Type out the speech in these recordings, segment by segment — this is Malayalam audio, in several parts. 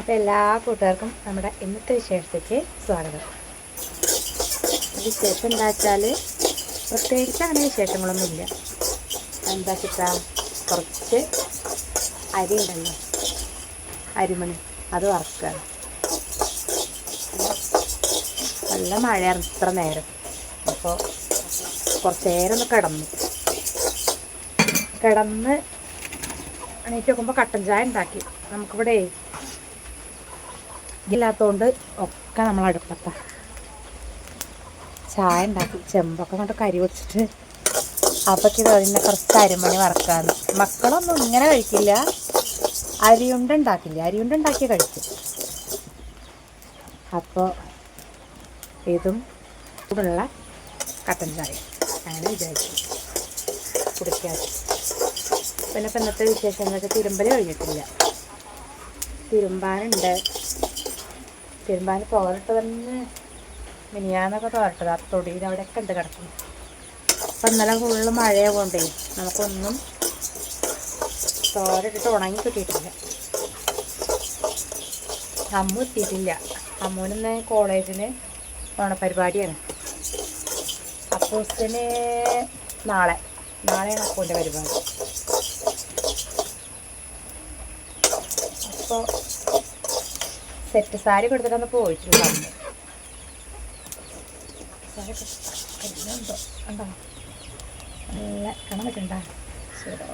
അപ്പോൾ എല്ലാ കൂട്ടുകാർക്കും നമ്മുടെ ഇന്നത്തെ വിശേഷത്തേക്ക് സ്വാഗതം. വിശേഷം എന്താ വെച്ചാൽ പ്രത്യേകിച്ച് അങ്ങനെ വിശേഷങ്ങളൊന്നുമില്ല. എന്താ ചിത്രം? കുറച്ച് അരി ഉണ്ടല്ലോ. അരിമണി. അത് വറക്കുക. നല്ല മഴയാണ് ഇത്ര നേരം. അപ്പോൾ കുറച്ച് നേരം ഒന്ന് കിടന്നു. കിടന്ന് എണീറ്റ് നോക്കുമ്പോൾ കട്ടൻ ചായ ഉണ്ടാക്കി. നമുക്കിവിടെ ഇല്ലാത്തതുകൊണ്ട് ഒക്കെ നമ്മൾ അടുപ്പത്താണ് ചായ ഉണ്ടാക്കി ചെമ്പൊക്കെ കൊണ്ട് കരി വെച്ചിട്ട് അപ്പൊക്ക് അതിന്റെ കുറച്ച് അരിമണി വറക്കാന്ന്. മക്കളൊന്നും ഇങ്ങനെ കഴിക്കില്ല. അരിയുണ്ട ഉണ്ടാക്കില്ല? അരിയുണ്ട ഉണ്ടാക്കി കഴിക്കും. അപ്പോൾ ഇതും ഇവിടെയുള്ള കട്ടൻ ചായ. അങ്ങനെ വിചാരിച്ചു. കുടിക്കാൻ പിന്നെ ഇപ്പം ഇന്നത്തെ വിശേഷം എന്ന് വെച്ചാൽ തിരുമ്പൽ കഴിഞ്ഞിട്ടില്ല. തിരുമ്പാനുണ്ട്. തിരുമ്പാൻ തോരട്ട് തന്നെ മിനിയാന്നൊക്കെ തോരട്ടത് ആ തൊടിയിൽ അവിടെയൊക്കെ ഉണ്ട് കിടക്കുന്നു. അപ്പം ഇന്നലെ ഫുള്ള് മഴയാകൊണ്ടേ നമുക്കൊന്നും തോരട്ടിട്ട് ഉണങ്ങി കിട്ടിയിട്ടില്ല. അമ്മു എത്തിയിട്ടില്ല. അമ്മൂനിന്ന് കോളേജിന് ഓണപരിപാടിയാണ്. അപ്പൂസിന് നാളെ നാളെയാണ് അപ്പൂന്റെ പരിപാടി. അപ്പോൾ സെറ്റ് സാരി കൊടുത്തിട്ടൊന്ന് പോയിട്ടുണ്ട് അമ്മ സാരി കല്ലുണ്ടോ ഉണ്ടോ നല്ല ശരി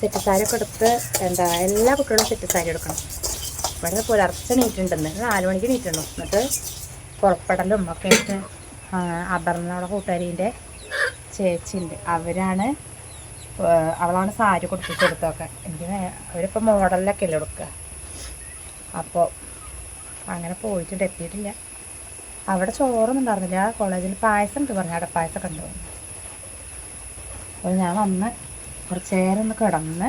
സെറ്റ് സാരി ഒക്കെ എടുത്ത് എന്താ എല്ലാ കുട്ടികളും സെറ്റ് സാരി എടുക്കണം. ഇവിടെ പുലർച്ചെ നീറ്റുണ്ടെന്ന് നാല് മണിക്ക് നീറ്റുണ്ടു എന്നിട്ട് പുറപ്പെടലും ഒക്കെ ആയിട്ട് അപർണയുടെ കൂട്ടുകാരീന്റെ ചേച്ചിയുണ്ട്. അവരാണ് അവളാണ് സാരി കൊടുപ്പിച്ച് കൊടുത്തൊക്കെ എനിക്ക് അവരിപ്പോൾ മോഡലിലൊക്കെ അല്ലേ കൊടുക്കുക അപ്പോൾ അങ്ങനെ പോയിട്ടുണ്ട് എത്തിയിട്ടില്ല. അവിടെ ചോറൊന്നും ഉണ്ടായിരുന്നില്ല. ആ കോളേജിൽ പായസം ഉണ്ട് പറഞ്ഞു അവിടെ പായസമൊക്കെ അപ്പോൾ ഞാൻ വന്ന് കുറച്ച് നേരം ഒന്ന് കിടന്ന്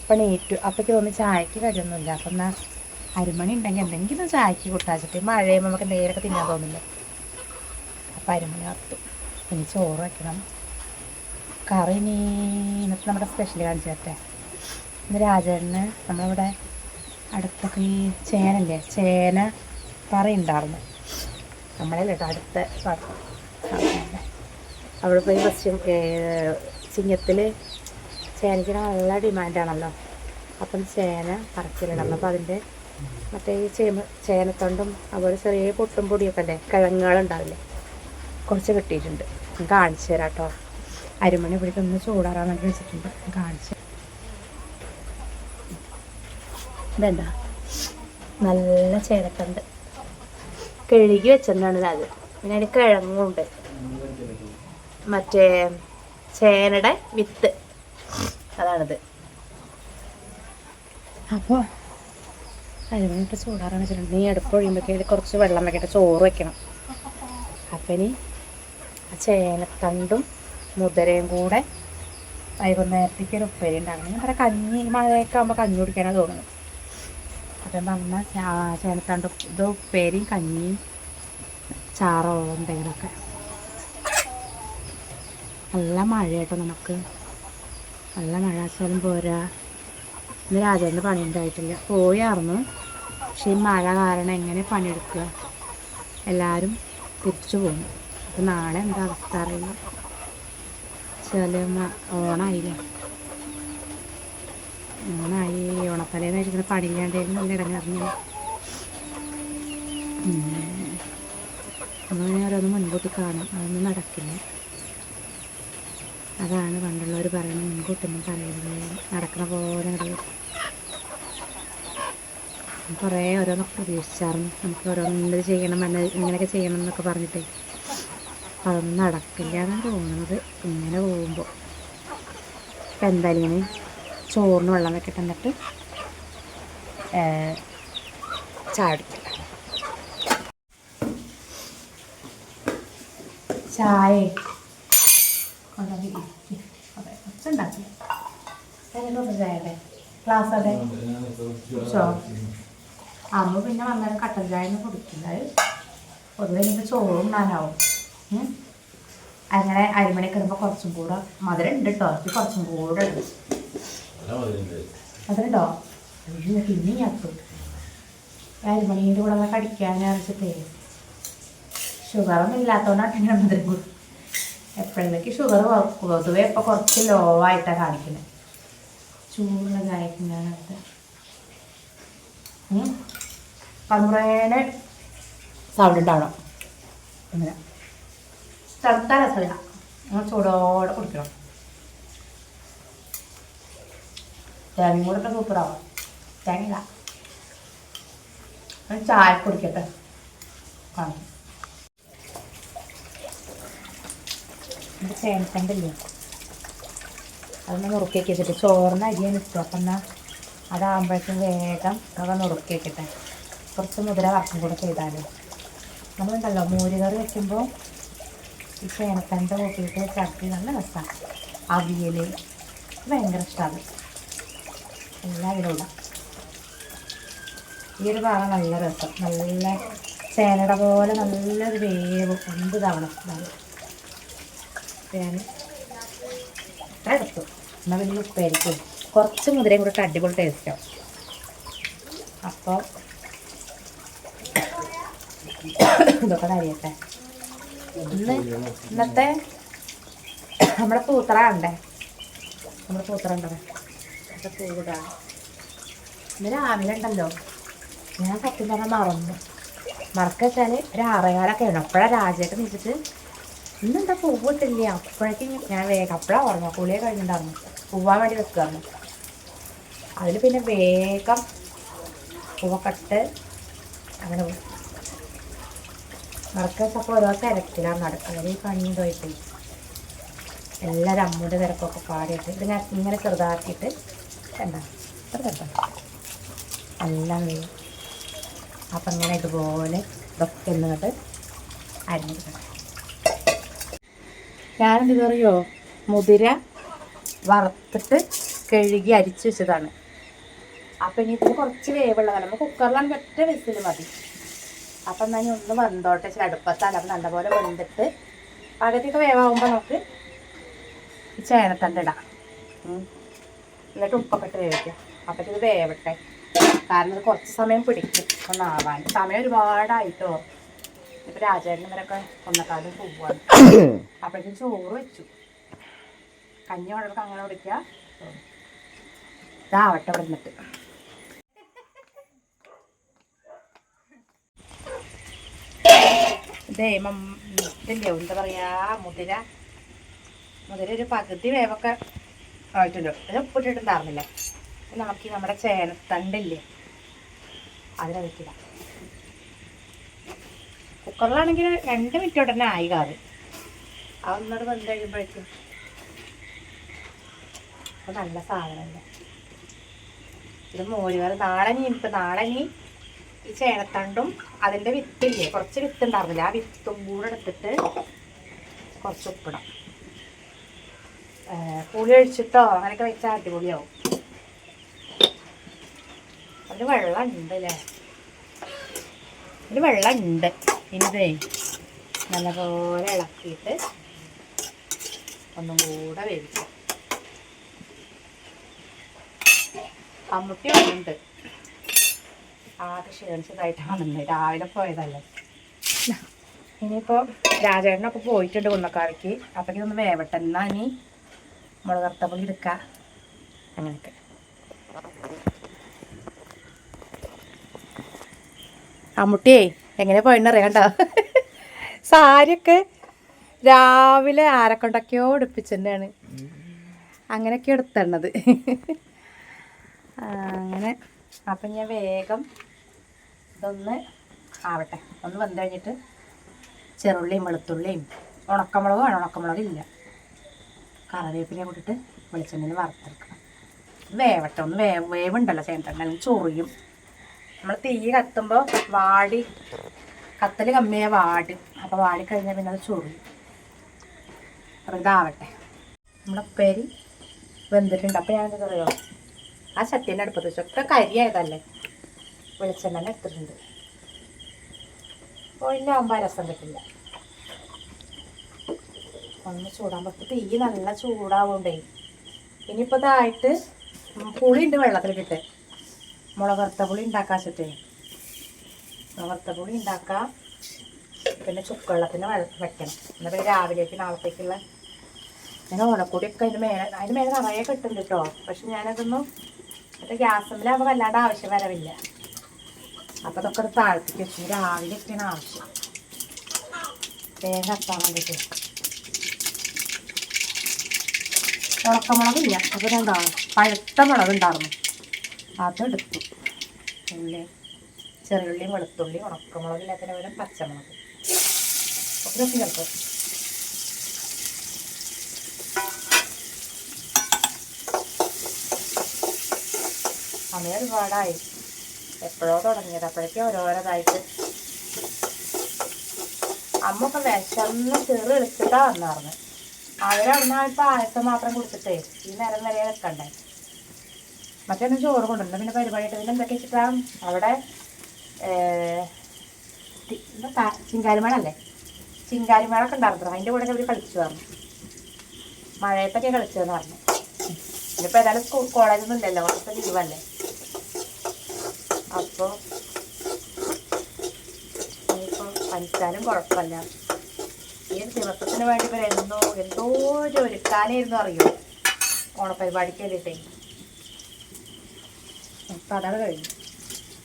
ഇപ്പം നീറ്റു അപ്പോൾ തോന്നി ചായക്ക് കഴിയൊന്നുമില്ല അപ്പം എന്നാൽ അരിമണി ഉണ്ടെങ്കിൽ എന്തെങ്കിലും ചായക്ക് കൂട്ടാച്ചിട്ട് മഴയുമ്പോൾ നമുക്ക് എന്തെങ്കിലുമൊക്കെ തിന്നാൻ തോന്നില്ല? അപ്പം അരിമണി വറുത്തു ഇനി ചോറ് വയ്ക്കണം കറി ഇന്നത്തെ നമ്മുടെ സ്പെഷ്യൽ കാണിച്ചു തരട്ടെ. ഇന്ന് രാജേട്ടന് നമ്മളിവിടെ അടുത്തൊക്കെ ഈ ചേനല്ലേ ചേന പറയുണ്ടായിരുന്നു ഉണ്ടായിരുന്നു. നമ്മളെ കേട്ടോ അടുത്ത അവിടെ പോയി പശ്ചിമ ചിങ്ങത്തിൽ ചേനയ്ക്ക് നല്ല ഡിമാൻഡാണല്ലോ അപ്പം ചേന പറക്കലിടണം. അപ്പോൾ അതിന്റെ മറ്റേ ഈ ചേമ ചേനത്തൊണ്ടും അതുപോലെ ചെറിയ പൊട്ടും പൊടിയൊക്കെ അല്ലേ കിഴങ്ങുകളുണ്ടാവില്ലേ കുറച്ച് കിട്ടിയിട്ടുണ്ട്. കാണിച്ചു തരാം കേട്ടോ അരിമണി ഇവിടെ ഒന്ന് വേണ്ടി വെച്ചിട്ടുണ്ട്. കാണിച്ച് ഇതെന്താ? നല്ല ചേരക്കണ്ട് കഴുകി വെച്ചിട്ടുണ്ടാണ് അത് പിന്നെ അതിന് കിഴങ്ങുണ്ട്. മറ്റേ ചേനയുടെ വിത്ത്. അതാണിത്. അപ്പോൾ അരിമണിട്ട് ചൂടാറാണ് വെച്ചിട്ടുണ്ട്. നീ അടുപ്പ് ഒഴിയുമ്പോഴേക്കും കുറച്ച് വെള്ളം വെക്കട്ടെ. ചോറ് വെക്കണം. അപ്പം ഇനി ആ ചേനത്തണ്ടും മുതിരയും കൂടെ വൈകുന്നേരത്തേക്ക് ഒരു ഉപ്പേരി ഉണ്ടാക്കണം. ഞാൻ പറയാം കഞ്ഞി മഴയൊക്കെ ആകുമ്പോൾ കഞ്ഞി കുടിക്കാനാണ് തോന്നുന്നത്. അപ്പം അമ്മ ചേനത്തണ്ട് ഇത് ഉപ്പേരിയും കഞ്ഞിയും ചാറോ എന്തെങ്കിലുമൊക്കെ. നല്ല മഴയാട്ടോ നമുക്ക്. നല്ല മഴ വെച്ചാലും പോരാ. ഇന്ന് രാജേന്ദ്ര പണി ഉണ്ടായിട്ടില്ല. പോയായിരുന്നു പക്ഷെ ഈ മഴ കാരണം എങ്ങനെ പണിയെടുക്കുക? എല്ലാവരും തിരിച്ചു പോകുന്നു അപ്പം നാളെ എന്താ അവസ്ഥ അറിയില്ല. ചില ഓണായില്ലേ? ഓണായി. ഓണത്തലേന്ന് കഴിക്കുന്ന പണിയില്ലാണ്ടായിരുന്നു നല്ല ഇടങ്ങറിഞ്ഞു. അങ്ങനെ ഓരോന്ന് മുൻകൂട്ടി കാണും. അതൊന്നും നടക്കില്ല. അതാണ് പണ്ടുള്ളവർ പറയുന്നത് മുൻകൂട്ടൊന്നും പറയുന്നത്. നടക്കണ പോലെ കുറേ ഓരോന്നൊക്കെ പ്രതീക്ഷിച്ചായിരുന്നു നമുക്ക് ഓരോന്നും ഇത് ചെയ്യണം എന്ന് ഇങ്ങനെയൊക്കെ ചെയ്യണം എന്നൊക്കെ പറഞ്ഞിട്ട്. അതൊന്നും നടക്കില്ല എന്നാണ് തോന്നുന്നത് ഇങ്ങനെ പോകുമ്പോൾ ഇപ്പം എന്തായാലും ഇങ്ങനെ ചോറിന് വെള്ളം വെക്കട്ടെ എന്നിട്ട് ചായ ചായ. ഇരിക്ക്. അതെ, അമ്മ പിന്നെ വന്നാലും കട്ടൻ ചായ ഒന്നും കുടിക്കുന്നത് പൊതുവെ ഇനിയിപ്പോൾ ചോറും നാനാവും. അങ്ങനെ അരിമണിയൊക്കെ ഇടുമ്പോൾ കുറച്ചും കൂടെ മധുരം ഉണ്ട് കേട്ടോ ഇത് കുറച്ചും കൂടെ ഉണ്ട് മധുരണ്ടോ. പിന്നെ പിന്നെ അപ്പ് അരിമണീന്റെ കൂടെ ഒക്കെ കടിക്കാൻ അരച്ചിട്ടേ ഷുഗറൊന്നും ഇല്ലാത്തതുകൊണ്ടാണ് ഇങ്ങനെ മധുരം കൂടും എപ്പോഴേക്ക് ഷുഗർ പൊതുവെ ഇപ്പോൾ കുറച്ച് ലോ ആയിട്ടാണ് കാണിക്കുന്നത് ചൂടുള്ള ചായക്ക് ഞാനത് കമ്പറേനെ സൗണ്ട് ഉണ്ടാവണം അങ്ങനെ തണുത്ത രസമില്ല. നമ്മൾ ചൂടോടെ കുടിക്കണം. തേങ്ങയും കൂടെ ഇട്ട് സൂപ്പറാവും തേങ്ങയില്ല. ചായ കുടിക്കട്ടെ. കാണിക്കും എന്റെ ചേനത്തണ്ടില്ലേ അതൊന്ന് നുറുക്കിയൊക്കെ വെച്ചിട്ട് ചോറിന് അരിയാണ് ഇഷ്ടം. അപ്പം എന്നാൽ അതാകുമ്പോഴേക്കും വേഗം അതൊക്കെ നുറുക്കി വെക്കട്ടെ. കുറച്ച് മുതിര വറക്കും കൂടെ ചെയ്താലും. നമ്മളുണ്ടല്ലോ മോരുകറി വെക്കുമ്പോൾ ഈ എന്റെ കൂട്ടിയിട്ട് ചട്ടി നല്ല രസമാണ് അവിയൽ ഭയങ്കര ഇഷ്ടമാണ് എല്ലാം ഇതിലൂടെ ഈ ഒരു ഭാഗം നല്ല രസം. നല്ല ചേനയുടെ പോലെ നല്ലൊരു വേവ്. എന്ത് തവണ അടുത്തു എന്നാൽ വലിയ ഉപ്പായിരിക്കും കുറച്ച് മുതിരയും കൂടെ അടിപൊളി ടേസ്റ്റാവും അപ്പോൾ ഇതൊക്കെ അറിയട്ടെ ഇന്ന് ഇന്നത്തെ നമ്മുടെ പൂത്തറ ഉണ്ടേ നമ്മുടെ പൂത്തറ ഉണ്ടേ അതൊക്കെ പൂവിടാ. ഇന്ന് രാവിലെ ഉണ്ടല്ലോ. ഞാൻ സത്യം പറഞ്ഞാൽ മറന്നു. മറക്ക വെച്ചാൽ ഒരു ആറേകാലൊക്കെ ആണ് അപ്പോഴാണ് രാജയൊക്കെ ഇന്ന് ഇന്നെന്താ പൂവ് കിട്ടില്ല അപ്പോഴേക്കും ഞാൻ വേഗം അപ്പോഴാ ഓർമ്മ കുളിയെ കഴിഞ്ഞിട്ടുണ്ടായിരുന്നു. പൂവാൻ വേണ്ടി വെക്കുകയാണ് അതിൽ പിന്നെ വേഗം പൂവൊക്കെ ഇട്ട് അങ്ങനെ മറക്കപ്പോൾ ഓരോ തിരക്കിലാണ് നടക്കുന്നത് ഈ പണിയും പോയിട്ട് എല്ലാവരും അമ്മൂടെ തിരക്കൊക്കെ പാടിയിട്ട് ഇത് ഞാൻ ഇങ്ങനെ ചെറുതാക്കിയിട്ട് എന്താ ഇത്ര എല്ലാം വീഴും അപ്പം ഇങ്ങനെ ഇതുപോലെ ഇതൊക്കെ എന്നിട്ട് അരിഞ്ഞെടുക്കണം. ഞാനെന്ത് പറയോ മുതിര വറുത്തിട്ട് കഴുകി അരിച്ചു വെച്ചതാണ്. അപ്പം ഇനി ഇതിന് കുറച്ച് വേവുള്ളതാണ്. നമ്മൾ കുക്കറിലാണ് ഒറ്റ വിസിൽ മതി. അപ്പം തന്നെ ഒന്ന് വെന്തോട്ടെ ചില അടുപ്പത്താണ് അപ്പം നല്ലപോലെ വെന്തിട്ട് പകുതിയൊക്കെ വേവാകുമ്പോൾ നമുക്ക് ചേനത്തണ്ട് ഇടാം. എന്നിട്ട് ഉപ്പൊക്കെ ഇട്ട് വേവിക്കാം അപ്പം ഇത് വേവട്ടെ. കാരണം ഇത് കുറച്ച് സമയം പിടിക്കും ഒന്നാവാൻ. സമയം ഒരുപാടായിട്ടോ. ഇപ്പം രാജേട്ടൻ ഇവരൊക്കെ ഒന്നക്കാലം പോവാണ്. അപ്പോഴേക്കും ചോറ് വെച്ചു. കഞ്ഞി വെള്ളമൊക്കെ അങ്ങനെ കുടിക്കുക. ഇതാവട്ടെ ഇവിടെ നിന്നിട്ട് ഇതേ ഇതില്ലേ എന്താ പറയാ മുതിര. മുതിര ഒരു പകുതി വേവൊക്കെ ആയിട്ടുണ്ട്. ഇത് ഉപ്പിട്ടിട്ടുണ്ടായിരുന്നില്ല. ഇനി നമുക്ക് നമ്മുടെ ചേനത്തണ്ടില്ലേ? അതിനെ വെക്കില്ല. കുക്കറിലാണെങ്കിൽ രണ്ട് മിനിറ്റ് ഉടനെ ആയി കാത് അതൊന്നോട് വെന്ത് കഴിയുമ്പോഴേക്കും അത് നല്ല സാധനമല്ലേ? ഇത് മോരുകറി നാളെ നീ ഇപ്പം നാളെ നീ ഈ ചേനത്തണ്ടും അതിന്റെ വിത്തില്ലേ? കുറച്ച് വിത്ത് ഉണ്ടായിരുന്നില്ല ആ വിത്തും കൂടെ എടുത്തിട്ട് കുറച്ച് ഉപ്പിടാം. പുളി ഒഴിച്ചിട്ടോ? അങ്ങനെയൊക്കെ വെച്ചാൽ അടിപൊളിയാവും. അതിന് വെള്ളം ഉണ്ട് അല്ലേ? അതിന് വെള്ളം ഉണ്ട് ഇനിതേ നല്ലപോലെ ഇളക്കിയിട്ട് ഒന്നും കൂടെ വേവിക്കാം. കമ്മുട്ടി ഉണ്ട് ആകെ ക്ഷീണിച്ചതായിട്ടാണെന്ന് രാവിലെ പോയതല്ലേ? ഇനിയിപ്പോൾ രാജേട്ടനൊക്കെ പോയിട്ടുണ്ട് കുന്നക്കാർക്ക് അപ്പോഴേക്കും ഒന്ന് വേവട്ടെ. എന്നാ ഇനി മുളക് കറുത്തപ്പൊടി എടുക്കാം. അങ്ങനെയൊക്കെ. അമ്മുട്ടിയേ എങ്ങനെ പോയെന്ന് അറിയാണ്ടോ? സാരിയൊക്കെ രാവിലെ ആരെക്കൊണ്ടൊക്കെയോ എടുപ്പിച്ചെന്നാണ് അങ്ങനെയൊക്കെ എടുത്തണത്. അങ്ങനെ. അപ്പം ഞാൻ വേഗം ഇതൊന്ന് ആവട്ടെ. ഒന്ന് വന്നു കഴിഞ്ഞിട്ട് ചെറുള്ളിയും വെളുത്തുള്ളിയും ഉണക്കമുളക് വേണം ഉണക്കമുളക് ഇല്ല. കറിവേപ്പിനെ കൂട്ടിട്ട് വെളിച്ചെണ്ണയിൽ വറുത്തെടുക്കണം. വേവട്ടെ ഒന്ന് വേ വേവുണ്ടല്ലോ ചേട്ടൻ ചൊറിയും. നമ്മൾ തീ കത്തുമ്പോൾ വാടി കത്തൽ കമ്മിയായ വാടി. അപ്പോൾ വാടി കഴിഞ്ഞാൽ പിന്നെ അത് ചൊറിയും. അപ്പോൾ ഇതാവട്ടെ. നമ്മുടെ പേര് വെന്തിട്ടുണ്ട്. അപ്പോൾ ഞാൻ എന്താ പറയുക ആ ചട്ടീന്റെ അടുപ്പത്ത് വെച്ചൊക്കെ കരിയായതല്ലേ? വെളിച്ചെണ്ണ എടുത്തിട്ടുണ്ട് ഓയിലാകുമ്പോൾ രസം കിട്ടില്ല. ഒന്ന് ചൂടാൻ പറ്റും. തീ നല്ല ചൂടാവുകൊണ്ടേ ഇനിയിപ്പോൾ ഇതായിട്ട് പുളി ഉണ്ട് വെള്ളത്തിലിട്ടിട്ട് മുളക് വറുത്ത പുളി ഉണ്ടാക്കാൻ വെച്ചിട്ടേ. മുളക് വറുത്ത പുളി ഉണ്ടാക്കാം. പിന്നെ ചുക്ക് വെള്ളത്തിന് വെക്കണം. എന്നാൽ പിന്നെ രാവിലേക്ക് നാളത്തേക്കുള്ള ഞാൻ ഓണക്കൂടിയൊക്കെ അതിന് മേലെ അതിന് മേലെ നിറയെ കിട്ടുന്നുണ്ട് കേട്ടോ. പക്ഷെ ഞാനതൊന്നും മറ്റേ ഗ്യാസുമ്മിലാകുമ്പോൾ വല്ലാണ്ട് ആവശ്യം വരവില്ല. അപ്പം അതൊക്കെ താഴ്ത്തിക്ക് വെച്ചു രാവിലെ ഒക്കെയാണ് ആവശ്യം. വേഗം എത്താൻ വേണ്ടിയിട്ട് ഉണക്കമുളകില്ല. അപ്പോൾ രണ്ടാണ് പഴുത്ത മുളക് ഉണ്ടായിരുന്നു അതെടുത്തു ഉള്ളി ചെറുള്ളിയും വെളുത്തുള്ളി ഉണക്കമുളകില്ലാത്തതിന് പകരം പച്ചമുളക്. സമയം ഒരുപാടായി. എപ്പോഴോ തുടങ്ങിയത്. അപ്പോഴേക്കും ഓരോരോതായിട്ട് അമ്മൊക്കെ വിശന്ന് ചെറു എടുത്തിട്ടാ വന്നാർന്ന്. അവരവിടുന്ന് ആയസം മാത്രം കുടിച്ചിട്ടേ ഈ നേരം വരെ വെക്കണ്ടേ മറ്റേ ചോറ് കൊണ്ടുണ്ട് പിന്നെ പരിപാടിയായിട്ട് പിന്നെ എന്തൊക്കെ വെച്ചിട്ടാ? അവിടെ ചിങ്കാലിമേളല്ലേ? ചിങ്കാലിമേളൊക്കെ ഉണ്ടായിരുന്നു. അതിന്റെ കൂടെ അവർ കളിച്ചു പറഞ്ഞു. മഴയത്തൊക്കെ കളിച്ചതെന്ന് പറഞ്ഞു. ഇനിയിപ്പോൾ ഏതായാലും സ്കൂൾ കോളേജൊന്നും ഇല്ലല്ലോ. കുറച്ച് ലീവല്ലേ? അപ്പോൾ ഇനിയിപ്പോൾ പഞ്ചാരം കുഴപ്പമില്ല. ഈ ഒരു ദിവസത്തിന് വേണ്ടി ഇവർ എന്തോ എന്തോ ഒരു ഒരുക്കാനായിരുന്നു അറിയോ? ഓണപരിപാടിക്ക് വേണ്ടിയിട്ടേ. അപ്പം അതാണ് കഴിഞ്ഞു.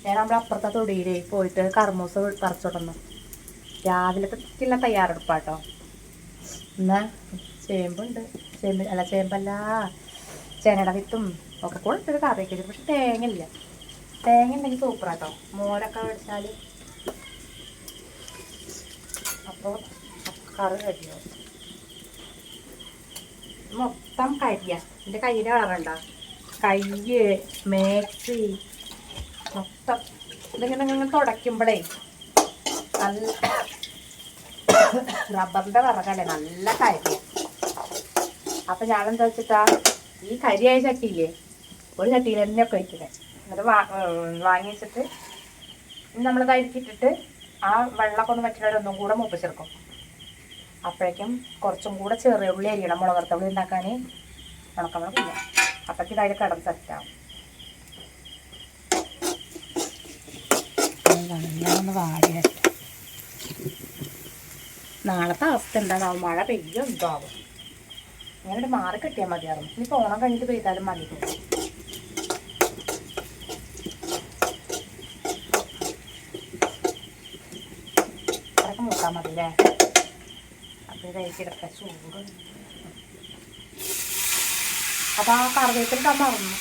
ഞാൻ നമ്മുടെ അപ്പുറത്തെ തൊടിയിലേ പോയിട്ട് കർമ്മൂസ പറിച്ചോട്ടന്നു രാവിലത്തേക്കുള്ള തയ്യാറെടുപ്പാട്ടോ. എന്നാ ചേമ്പുണ്ട്. ചേമ്പ് അല്ല ചേമ്പല്ല. ചേനയുടെ വിത്തും ഒക്കെ കൂടെ ഇട്ടൊരു കറിയൊക്കെ പക്ഷെ തേങ്ങ ഇല്ല തേങ്ങ ഉണ്ടെങ്കിൽ സൂപ്പറാട്ടോ. മോരൊക്കെ വെച്ചാൽ അപ്പോൾ കറി കഴിയോ മൊത്തം കരിയ. എന്റെ കയ്യിലെ കളറുണ്ട. കയ്യ് മേക്സി മൊത്തം. ഇതിങ്ങനെ ഇങ്ങനെ തുടയ്ക്കുമ്പോഴേ നല്ല റബ്ബറിന്റെ വിറകല്ലേ? നല്ല കരിയ. അപ്പം ഞാനെന്താ വെച്ചിട്ടാ? ഈ കരിയായ ചട്ടിയില്ലേ? ഒരു ചട്ടിയിൽ തന്നെ ഒക്കെ വയ്ക്കുന്നത് ഉം, വാങ്ങി വെച്ചിട്ട് നമ്മൾ ഇട്ടിട്ട് ആ വെള്ളമൊക്കെ ഒന്ന് വെച്ചിട്ട് ഒന്നും കൂടെ മൂപ്പ് ചേർക്കും അപ്പോഴേക്കും കുറച്ചും കൂടെ ചെറിയ ഉള്ളി അരിയണം മുളക് ഉള്ളി ഉണ്ടാക്കാൻ ഉണക്കമുളകില്ല അപ്പോഴേക്കും ഇതായത് കടം സെറ്റാവും നാളത്തെ അവസ്ഥ എന്താണാവും? മഴ പെയ്യോ എന്തോ ആവും? അങ്ങനെ മാറി കിട്ടിയാൽ മതിയാവും ഇനി ഓണം കഴിഞ്ഞിട്ട് പെയ്താലും മതി. മൂട്ടാൽ മതി അല്ലേ അത് ഇതായിട്ട് ചൂട്. അപ്പൊ ആ കറിവേപ്പില ഇടാൻ മറന്നു.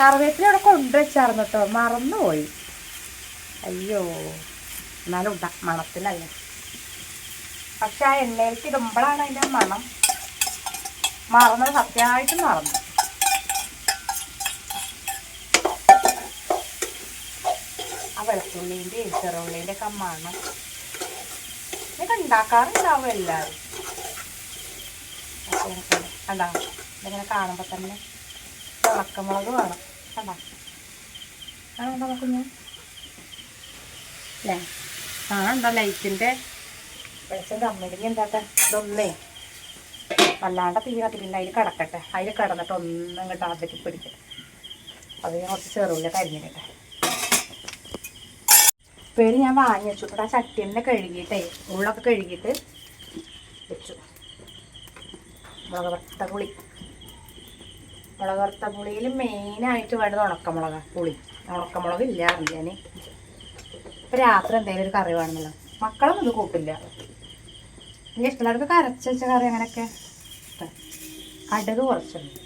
കറിവേപ്പിന് അവിടെ കൊണ്ടുവച്ചായിരുന്നു കേട്ടോ മറന്നുപോയി. അയ്യോ എന്നാലും ഇടാം. മണത്തിലല്ല. പക്ഷെ ആ എണ്ണയിലേക്ക് ഇടുമ്പോഴാണ് അതിന്റെ മണം. മറന്നത് സത്യമായിട്ട് മറന്നു ആ വെളുത്തുള്ളീന്റെയും ചെറുള്ളിന്റെ ഒക്കെ മണം ഇതൊക്കെ ഉണ്ടാക്കാറുണ്ടാവും എല്ലാവരും പക്ഷേ എനിക്ക് കണ്ടാ ഇതിങ്ങനെ കാണുമ്പോൾ തന്നെ ഉണക്കമുളക് വേണം. കണ്ടാ? നോക്കും ഞാൻ അല്ലേ കാണുണ്ടോ ലൈറ്റിന്റെ വെളിച്ചം കമ്മിടിങ് എന്താട്ടെ ഇതൊന്നേ വല്ലാണ്ട് തീ കത്തിട്ടുണ്ട് അതിൽ കിടക്കട്ടെ. അതിൽ കിടന്നിട്ട് ഒന്നും ഇങ്ങോട്ട് അതിലേക്ക് പിടിക്കട്ടെ അത് കുറച്ച് ചെറുള്ളിൽ കരിഞ്ഞിട്ടെ പേര് ഞാൻ വാങ്ങി വെച്ചു. ഇവിടെ ആ ചട്ടി കഴുകിയിട്ടേ ഉള്ളൊക്കെ കഴുകിയിട്ട് വെച്ചു. മുളക് വറുത്ത പുളി. മുളക് വറുത്ത പുളിയിൽ മെയിനായിട്ട് വേണ്ടത് ഉണക്കമുളക് പുളി. ഉണക്കമുളക് ഇല്ല അറിയാൻ ഇപ്പം രാത്രി എന്തെങ്കിലും ഒരു കറി വേണമല്ലോ. മക്കളൊന്നും ഇത് കൂട്ടില്ല. എനിക്ക് ഇഷ്ടമുള്ളവർക്ക് കരച്ച് വെച്ച കറി അങ്ങനെയൊക്കെ കടുക് കുറച്ചുണ്ട്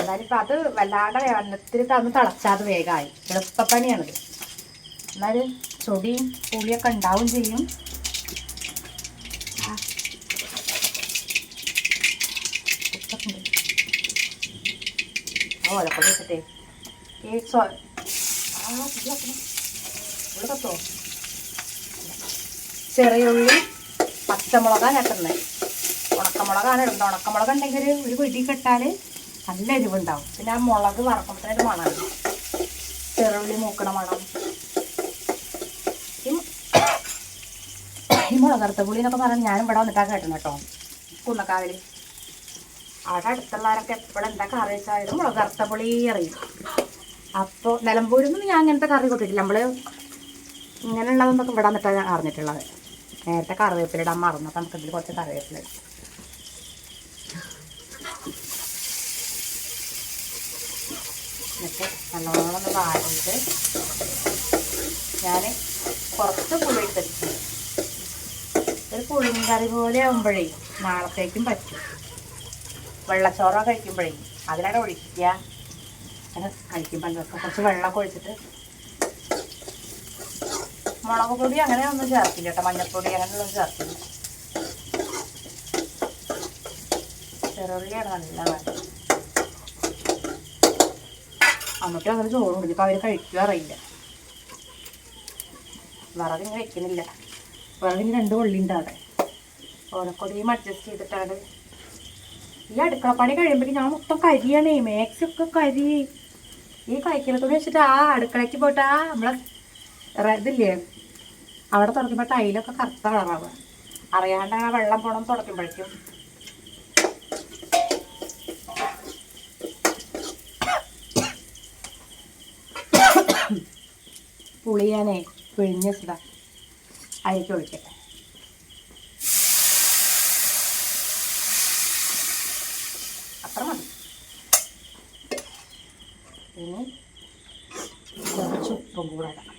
എന്നാലും ഇപ്പം അത് വല്ലാണ്ട് വെള്ളത്തിൽ തന്ന് അത് വേഗമായി എളുപ്പപ്പണിയാണിത്. എന്നാലും ചൊടിയും പുളിയൊക്കെ ഉണ്ടാവും ചെയ്യും. ഉണ്ട്. വെച്ചിട്ടേ. ഈ സോ ആ പുളി വെക്കണം ചെറിയ ഉള്ളി പച്ചമുളകാണ് ഇട്ടുന്നത് ഉണക്കമുളകാണ് ഇടുന്നത് ഉണക്കമുളക് ഉണ്ടെങ്കിൽ ഒരു പിടി കെട്ടാൽ നല്ല എരിവുണ്ടാവും. പിന്നെ ആ മുളക് വറക്കുമ്പോഴത്തേക്ക് ഒരു മണമാണ് ചെറുള്ളി മൂക്കണ മണം. ഈ കറുത്ത പുളി എന്നൊക്കെ പറഞ്ഞ് ഞാനും ഇവിടെ വന്നിട്ടാണ് കേട്ടണം കേട്ടോ. കുന്നക്കാവിൽ അവിടെ അടുത്തുള്ളവരൊക്കെ എപ്പോഴും എന്താ കറി വെച്ചാലും മുളകറുത്ത പുളി അറിയും. അപ്പോൾ നിലമ്പൂരിൽ ഞാൻ അങ്ങനത്തെ കറി കൊടുത്തിട്ടില്ല നമ്മൾ ഇങ്ങനെയുള്ളതൊന്നൊക്കെ ഇവിടെ വന്നിട്ടാണ് അറിഞ്ഞിട്ടുള്ളത്. നേരത്തെ കറിവേപ്പില ഇടാൻ മറന്നു. അപ്പം നമുക്ക് ഇതിൽ കുറച്ച് കറിവേപ്പില നല്ലോണം ഒന്ന് വാടിയിട്ട് ഞാൻ കുറച്ച് പുളി ഇട്ടിട്ട് ഒരു പുളിങ്കറി കറി പോലെ ആകുമ്പോഴേ നാളത്തേക്കും പറ്റും. വെള്ളച്ചോറ കഴിക്കുമ്പോഴേ അതിലാണ് ഒഴിക്കുക. കഴിക്കുമ്പോൾ അതൊക്കെ കുറച്ച് വെള്ളമൊക്കെ ഒഴിച്ചിട്ട് മുളക് പൊടി അങ്ങനെ ഒന്നും ചേർക്കില്ല കേട്ടോ. മഞ്ഞൾപ്പൊടി അങ്ങനെയൊന്നും ചേർക്കില്ല. ചെറുള്ളിയാണ് നല്ല വേണ്ടത് അങ്ങനെ ചോറ് ഇപ്പം അവർ കഴിക്കുക അറിയില്ല. വിറകിങ്ങനെ വെക്കുന്നില്ല. വിറകിന് രണ്ട് ഉള്ളി ഉണ്ട് അവിടെ. ഓലക്കൊടിയും അഡ്ജസ്റ്റ് ചെയ്തിട്ടാണ്. ഈ അടുക്കളപ്പണി കഴിയുമ്പോഴേക്കും ഞാൻ മൊത്തം കരിയാണേ. മാക്സി ഒക്കെ കരി. ഈ കഴിക്കല തുണി വെച്ചിട്ട് ആ അടുക്കളയ്ക്ക് പോയിട്ട് ആ നമ്മളെ ഇതില്ലേ? അവിടെ തുടക്കുമ്പോൾ ടൈലൊക്കെ കറുത്ത കളറാവുക. അറിയാണ്ട് ആ വെള്ളം പോണം തുടക്കുമ്പോഴേക്കും. പുളി ഞാനേ അരിക്ക് ഒഴിക്കട്ടെ. അത്ര മതി. ഇനി കുറച്ച് ഉപ്പും കൂടെ ഇടാം.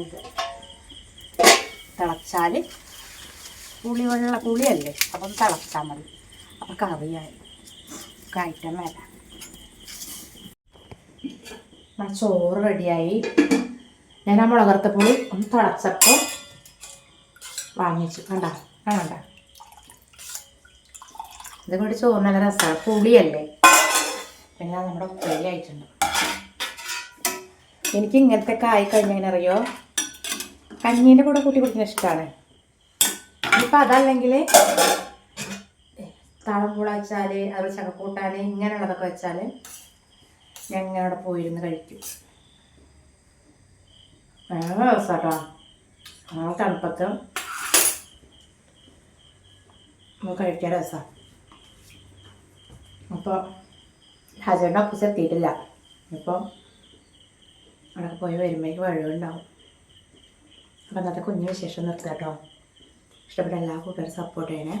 ഇത് തിളച്ചാൽ പുളിവെള്ള പുളിയല്ലേ? അപ്പം തിളച്ചാൽ മതി. അപ്പം കറിയായി. കയറ്റം വരാം ആ ചോറ് റെഡിയായി. ഞാൻ ആ മുളകറുത്ത പുളി ഒന്ന് തിളച്ചപ്പോൾ വാങ്ങിച്ചു. കണ്ട? കണ്ട? ഇത് കൂടി ചോറ് നല്ല രസമാണ് പുളിയല്ലേ? പിന്നെ നമ്മുടെ ഉപ്പേരി ആയിട്ടുണ്ട്. എനിക്ക് ഇങ്ങനത്തെ ഒക്കെ ആയിക്കഴിഞ്ഞാൽ അറിയോ കഞ്ഞീന്റെ കൂടെ കൂട്ടി കുടിക്കുന്ന ഇഷ്ടമാണ് ഇപ്പം അതല്ലെങ്കിൽ തളമ്പുള വെച്ചാൽ അതുപോലെ ചക്കക്കൂട്ടാൻ ഇങ്ങനെയുള്ളതൊക്കെ വെച്ചാൽ ഞങ്ങൾ അവിടെ പോയിരുന്ന് കഴിക്കും. നല്ല രസമാട്ടോ ആ തണുപ്പത്ത് നമുക്ക് കഴിക്കാൻ രസമാണ് അപ്പോൾ ഹസ്ബൻഡ് ഓഫീസ് എത്തിയിട്ടില്ല. ഇപ്പോൾ അവിടെ പോയി വരുമ്പോഴേക്ക് വഴിവുണ്ടാവും അപ്പോൾ അന്നത്തെ കുഞ്ഞു വിശേഷം നിർത്താം ഇഷ്ടപ്പെട്ട എല്ലാ കൂട്ടുകാരും സപ്പോർട്ട് ചെയ്യണേ.